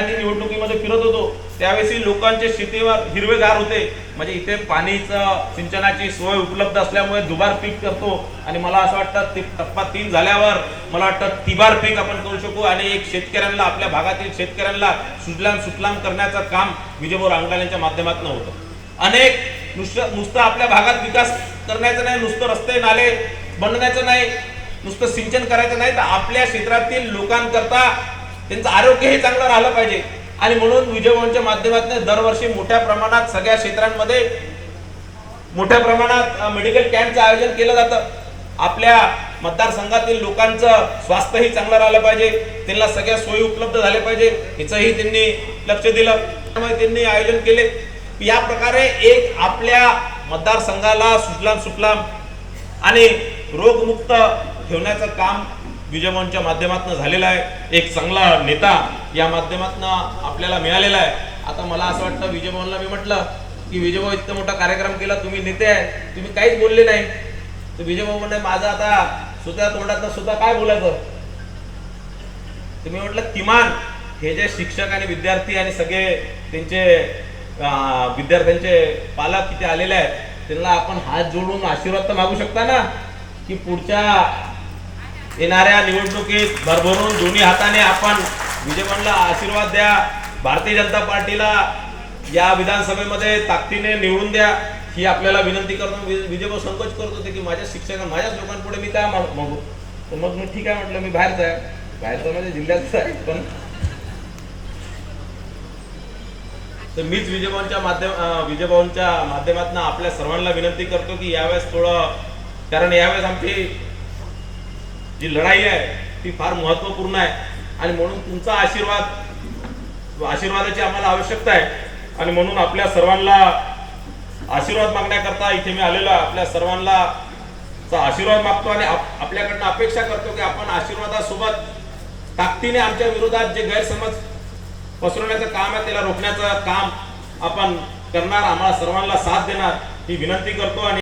निवडणुकीमध्ये फिरत होतो. त्यावेळी लोकांचे शेतीवर हिरवेगार होते. म्हणजे इथे पाणीचं सिंचनाची सोय उपलब्ध असल्यामुळे दुबार पीक करतो. आणि मला असं वाटतं ते टप्पा तीन झाल्यावर मला वाटतं तिबार पीक आपण करू शकू. आणि एक शेतकऱ्यांना आपल्या भागातील शेतकऱ्यांना सुजलाम सुफलाम करण्याचं काम विजयभाऊ रांगडाल यांच्या माध्यमातून होतं. अनेक नुसतं नुसतं आपल्या भागात विकास करण्याचं नाही नुसतं रस्ते नाले बनवण्याचं नाही नुसतं सिंचन करायचं नाही. तर आपल्या क्षेत्रातील लोकांकरता त्यांचं आरोग्यही चांगलं राहिलं पाहिजे. आणि म्हणून विजयभवनच्या माध्यमातून दरवर्षी मोठ्या प्रमाणात सगळ्या क्षेत्रांमध्ये मोठ्या प्रमाणात मेडिकल कॅम्पचं आयोजन केलं जातं. आपल्या मतदारसंघातील लोकांचं स्वास्थ्यही चांगलं राहिलं पाहिजे. त्यांना सगळ्या सोयी उपलब्ध झाल्या पाहिजे. हिचंही त्यांनी लक्ष दिलं. त्यामुळे त्यांनी आयोजन केले. या प्रकारे एक आपल्या मतदारसंघाला सुजलाम सुफलाम आणि रोगमुक्त ठेवण्याचं काम विजयभवनच्या माध्यमातून झालेला आहे. एक चांगला नेता या माध्यमातून आपल्याला मिळालेला आहे. आता मला असं वाटतं विजयभवनला मी म्हटलं की विजयभाऊ इतका मोठा कार्यक्रम केला तुम्ही नेते आहे. तुम्ही काहीच बोलले नाही. तर विजयभाऊ म्हणजे माझं आता सुद्धा तोंडात सुद्धा काय बोलायचं? तुम्ही म्हटलं किमान हे जे शिक्षक आणि विद्यार्थी आणि सगळे त्यांचे विद्यार्थ्यांचे पालक तिथे आलेले आहेत त्यांना आपण हात जोडून आशीर्वाद तर मागू शकता ना की पुढच्या येणाऱ्या निवडणुकीत भरभरून दोन्ही हाताने आपण विजयमनला आशीर्वाद द्या. भारतीय जनता पार्टीला या विधानसभेमध्ये ताकदीने निवडून द्या. ही आपल्याला विनंती करतो. वि- विजयभाऊ संकोच करत होते की माझ्या शिक्षक माझ्याच लोकांपुढे मी काय मागू तर मग मी ठीक आहे म्हटलं मी बाहेरच आहे बाहेरचं म्हणजे जिल्ह्यातच आहे पण तर मीच विजयभाऊंच्या माध्यम विजयभाऊंच्या माध्यमातून आपल्या सर्वांना विनंती करतो की यावेळेस थोडं कारण यावेळेस आमची जी लढाई आहे ती फार महत्त्वपूर्ण आहे. आणि म्हणून तुमचा आशीर्वाद आशीर्वादाची आम्हाला आवश्यकता आहे. आणि म्हणून आपल्या सर्वांना आशीर्वाद मागण्याकरता इथे मी आलेलो आहे. आपल्या सर्वांना चा आशीर्वाद मागतो आणि आपल्याकडनं अपेक्षा करतो की आपण आशीर्वादासोबत ताकदीने आमच्या विरोधात जे गैरसमज पसरवण्याचं काम आहे त्याला रोखण्याचं काम आपण करणार. आम्हाला सर्वांना साथ देणार ही विनंती करतो आणि